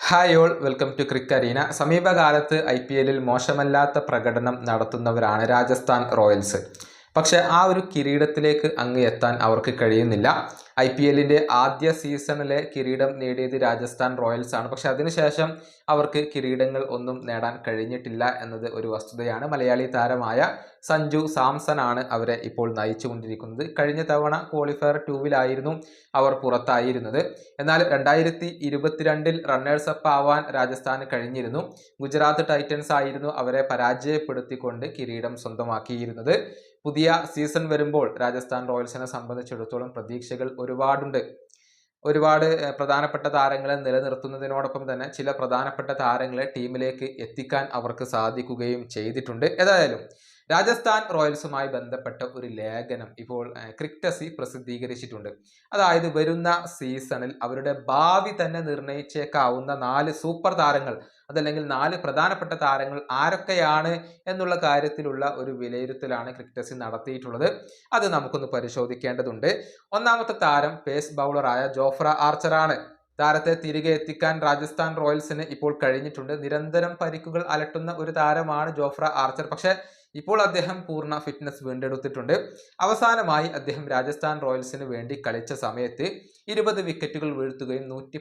Hi all welcome to crick arena സമീപകാലത്ത് I P എല്ലിൽ മോശമല്ലാത്ത പ്രകടനം നടത്തുന്നവരാണ് രാജസ്ഥാൻ റോയൽസ്. പക്ഷെ ആ ഒരു കിരീടത്തിലേക്ക് അങ്ങ് എത്താൻ അവർക്ക് കഴിയുന്നില്ല. ഐ പി എല്ലിന്റെ ആദ്യ സീസണിലെ കിരീടം നേടിയത് രാജസ്ഥാൻ റോയൽസ് ആണ്. പക്ഷെ അതിനുശേഷം അവർക്ക് കിരീടങ്ങൾ ഒന്നും നേടാൻ കഴിഞ്ഞിട്ടില്ല എന്നത് ഒരു വസ്തുതയാണ്. മലയാളി താരമായ സഞ്ജു സാംസൺ ആണ് അവരെ ഇപ്പോൾ നയിച്ചുകൊണ്ടിരിക്കുന്നത്. കഴിഞ്ഞ തവണ ക്വാളിഫയർ ടൂവിലായിരുന്നു അവർ പുറത്തായിരുന്നത്. എന്നാൽ രണ്ടായിരത്തി ഇരുപത്തിരണ്ടിൽ റണ്ണേഴ്സ് അപ്പ് ആവാൻ രാജസ്ഥാന് കഴിഞ്ഞിരുന്നു. ഗുജറാത്ത് ടൈറ്റൻസ് ആയിരുന്നു അവരെ പരാജയപ്പെടുത്തിക്കൊണ്ട് കിരീടം സ്വന്തമാക്കിയിരുന്നത്. പുതിയ സീസൺ വരുമ്പോൾ രാജസ്ഥാൻ റോയൽസിനെ സംബന്ധിച്ചിടത്തോളം പ്രതീക്ഷകൾ ഒരുപാടുണ്ട്. ഒരുപാട് പ്രധാനപ്പെട്ട താരങ്ങളെ നിലനിർത്തുന്നതിനോടൊപ്പം തന്നെ ചില പ്രധാനപ്പെട്ട താരങ്ങളെ ടീമിലേക്ക് എത്തിക്കാൻ അവർക്ക് സാധിക്കുകയും ചെയ്തിട്ടുണ്ട്. ഏതായാലും രാജസ്ഥാൻ റോയൽസുമായി ബന്ധപ്പെട്ട ഒരു ലേഖനം ഇപ്പോൾ ക്രിക്ടസി പ്രസിദ്ധീകരിച്ചിട്ടുണ്ട്. അതായത് വരുന്ന സീസണിൽ അവരുടെ ഭാവി തന്നെ നിർണയിച്ചേക്കാവുന്ന നാല് സൂപ്പർ താരങ്ങൾ അതല്ലെങ്കിൽ നാല് പ്രധാനപ്പെട്ട താരങ്ങൾ ആരൊക്കെയാണ് എന്നുള്ള കാര്യത്തിലുള്ള ഒരു വിലയിരുത്തലാണ് ക്രിക്ടസി നടത്തിയിട്ടുള്ളത്. അത് നമുക്കൊന്ന് പരിശോധിക്കേണ്ടതുണ്ട്. ഒന്നാമത്തെ താരം പേസ് ബൗളറായ ജോഫ്ര ആർച്ചറാണ്. താരത്തെ തിരികെ എത്തിക്കാൻ രാജസ്ഥാൻ റോയൽസിന് ഇപ്പോൾ കഴിഞ്ഞിട്ടുണ്ട്. നിരന്തരം പരിക്കുകൾ അലട്ടുന്ന ഒരു താരമാണ് ജോഫ്ര ആർച്ചർ. പക്ഷേ ഇപ്പോൾ അദ്ദേഹം പൂർണ ഫിറ്റ്നസ് വീണ്ടെടുത്തിട്ടുണ്ട്. അവസാനമായി അദ്ദേഹം രാജസ്ഥാൻ റോയൽസിന് വേണ്ടി കളിച്ച സമയത്ത് ഇരുപത് വിക്കറ്റുകൾ വീഴ്ത്തുകയും നൂറ്റി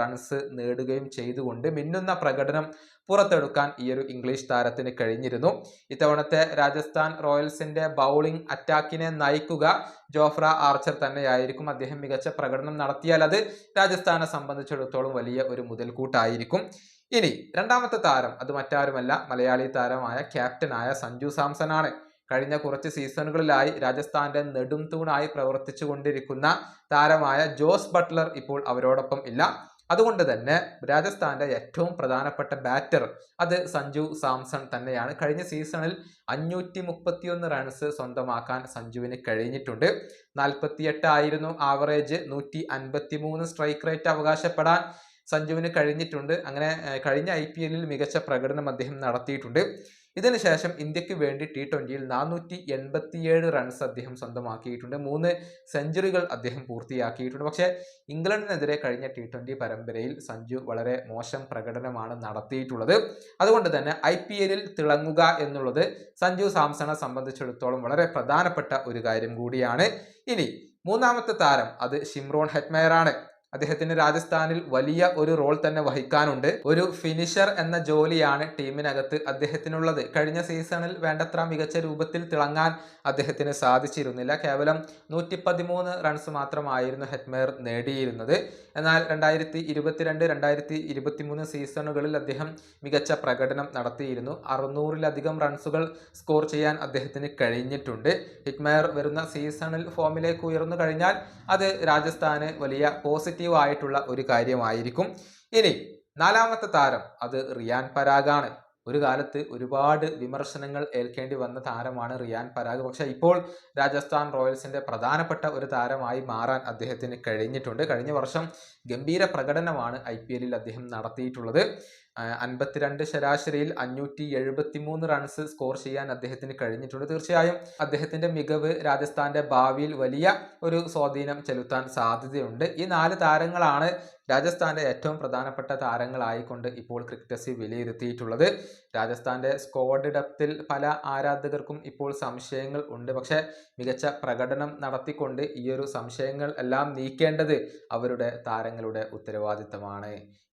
റൺസ് നേടുകയും ചെയ്തുകൊണ്ട് മിന്നുന്ന പ്രകടനം പുറത്തെടുക്കാൻ ഈ ഒരു ഇംഗ്ലീഷ് താരത്തിന് കഴിഞ്ഞിരുന്നു. ഇത്തവണത്തെ രാജസ്ഥാൻ റോയൽസിന്റെ ബൗളിംഗ് അറ്റാക്കിനെ നയിക്കുക ജോഫ്ര ആർച്ചർ തന്നെയായിരിക്കും. അദ്ദേഹം മികച്ച പ്രകടനം നടത്തിയാൽ അത് രാജസ്ഥാനെ സംബന്ധിച്ചിടത്തോളം വലിയ ഒരു മുതൽക്കൂട്ടായിരിക്കും. ഇനി രണ്ടാമത്തെ താരം അത് മറ്റാരുമല്ല മലയാളി താരമായ ക്യാപ്റ്റനായ സഞ്ജു സാംസൺ ആണ് കഴിഞ്ഞ കുറച്ച് സീസണുകളിലായി രാജസ്ഥാന്റെ നെടും തൂണായി പ്രവർത്തിച്ചു കൊണ്ടിരിക്കുന്ന താരമായ ജോസ് ബട്ട്ലർ ഇപ്പോൾ അവരോടൊപ്പം ഇല്ല. അതുകൊണ്ട് തന്നെ രാജസ്ഥാന്റെ ഏറ്റവും പ്രധാനപ്പെട്ട ബാറ്റർ അത് സഞ്ജു സാംസൺ തന്നെയാണ്. കഴിഞ്ഞ സീസണിൽ അഞ്ഞൂറ്റി മുപ്പത്തിയൊന്ന് റൺസ് സ്വന്തമാക്കാൻ സഞ്ജുവിന് കഴിഞ്ഞിട്ടുണ്ട്. നാൽപ്പത്തിയെട്ട് ആയിരുന്നു ആവറേജ് നൂറ്റി അൻപത്തി മൂന്ന് സ്ട്രൈക്ക് റേറ്റ് അവകാശപ്പെടാൻ. സഞ്ജുവിന് കഴിഞ്ഞിട്ടുണ്ട്. അങ്ങനെ കഴിഞ്ഞ ഐ പി എല്ലിൽ മികച്ച പ്രകടനം അദ്ദേഹം നടത്തിയിട്ടുണ്ട്. ഇതിനുശേഷം ഇന്ത്യയ്ക്ക് വേണ്ടി ടി ട്വന്റിയിൽ നാനൂറ്റി എൺപത്തിയേഴ് റൺസ് അദ്ദേഹം സ്വന്തമാക്കിയിട്ടുണ്ട്. മൂന്ന് സെഞ്ചുറികൾ അദ്ദേഹം പൂർത്തിയാക്കിയിട്ടുണ്ട്. പക്ഷേ ഇംഗ്ലണ്ടിനെതിരെ കഴിഞ്ഞ ടി ട്വന്റി പരമ്പരയിൽ സഞ്ജു വളരെ മോശം പ്രകടനമാണ് നടത്തിയിട്ടുള്ളത്. അതുകൊണ്ട് തന്നെ ഐ പി എല്ലിൽ തിളങ്ങുക എന്നുള്ളത് സഞ്ജു സാംസണെ സംബന്ധിച്ചിടത്തോളം വളരെ പ്രധാനപ്പെട്ട ഒരു കാര്യം കൂടിയാണ്. ഇനി മൂന്നാമത്തെ താരം അത് ഷിംറോൺ ഹെറ്റ്മയർ ആണ് അദ്ദേഹത്തിന് രാജസ്ഥാനിൽ വലിയ ഒരു റോൾ തന്നെ വഹിക്കാനുണ്ട്. ഒരു ഫിനിഷർ എന്ന ജോലിയാണ് ടീമിനകത്ത് അദ്ദേഹത്തിനുള്ളത്. കഴിഞ്ഞ സീസണിൽ വേണ്ടത്ര മികച്ച രൂപത്തിൽ തിളങ്ങാൻ അദ്ദേഹത്തിന് സാധിച്ചിരുന്നില്ല. കേവലം നൂറ്റി പതിമൂന്ന് റൺസ് മാത്രമായിരുന്നു ഹെറ്റ്മേർ നേടിയിരുന്നത്. എന്നാൽ രണ്ടായിരത്തി ഇരുപത്തിരണ്ട് രണ്ടായിരത്തി ഇരുപത്തിമൂന്ന് സീസണുകളിൽ അദ്ദേഹം മികച്ച പ്രകടനം നടത്തിയിരുന്നു. അറുന്നൂറിലധികം റൺസുകൾ സ്കോർ ചെയ്യാൻ അദ്ദേഹത്തിന് കഴിഞ്ഞിട്ടുണ്ട്. ഹിറ്റ്മയർ വരുന്ന സീസണിൽ ഫോമിലേക്ക് ഉയർന്നു കഴിഞ്ഞാൽ അത് രാജസ്ഥാന് വലിയ പോസിറ്റീവ് ആയിട്ടുള്ള ഒരു കാര്യമായിരിക്കും. ഇനി നാലാമത്തെ താരം അത് റിയാൻ പരാഗാണ് ഒരു കാലത്ത് ഒരുപാട് വിമർശനങ്ങൾ ഏൽക്കേണ്ടി വന്ന താരമാണ് റിയാൻ പരാഗ്. പക്ഷേ ഇപ്പോൾ രാജസ്ഥാൻ റോയൽസിന്റെ പ്രധാനപ്പെട്ട ഒരു താരമായി മാറാൻ അദ്ദേഹത്തിന് കഴിഞ്ഞിട്ടുണ്ട്. കഴിഞ്ഞ വർഷം ഗംഭീര പ്രകടനമാണ് ഐ അദ്ദേഹം നടത്തിയിട്ടുള്ളത്. അൻപത്തിരണ്ട് ശരാശരിയിൽ അഞ്ഞൂറ്റി എഴുപത്തി മൂന്ന് റൺസ് സ്കോർ ചെയ്യാൻ അദ്ദേഹത്തിന് കഴിഞ്ഞിട്ടുണ്ട്. തീർച്ചയായും അദ്ദേഹത്തിന്റെ മികവ് രാജസ്ഥാന്റെ ഭാവിയിൽ വലിയ ഒരു സ്വാധീനം ചെലുത്താൻ സാധ്യതയുണ്ട്. ഈ നാല് താരങ്ങളാണ് രാജസ്ഥാന്റെ ഏറ്റവും പ്രധാനപ്പെട്ട താരങ്ങളായിക്കൊണ്ട് ഇപ്പോൾ ക്രിക്കറ്റസി വിലയിരുത്തിയിട്ടുള്ളത്. രാജസ്ഥാന്റെ സ്ക്വാഡ് ഡെപ്തിൽ പല ആരാധകർക്കും ഇപ്പോൾ സംശയങ്ങൾ ഉണ്ട്. പക്ഷേ മികച്ച പ്രകടനം നടത്തിക്കൊണ്ട് ഈയൊരു സംശയങ്ങൾ എല്ലാം നീക്കേണ്ടത് അവരുടെ താരങ്ങളുടെ ഉത്തരവാദിത്തമാണ്.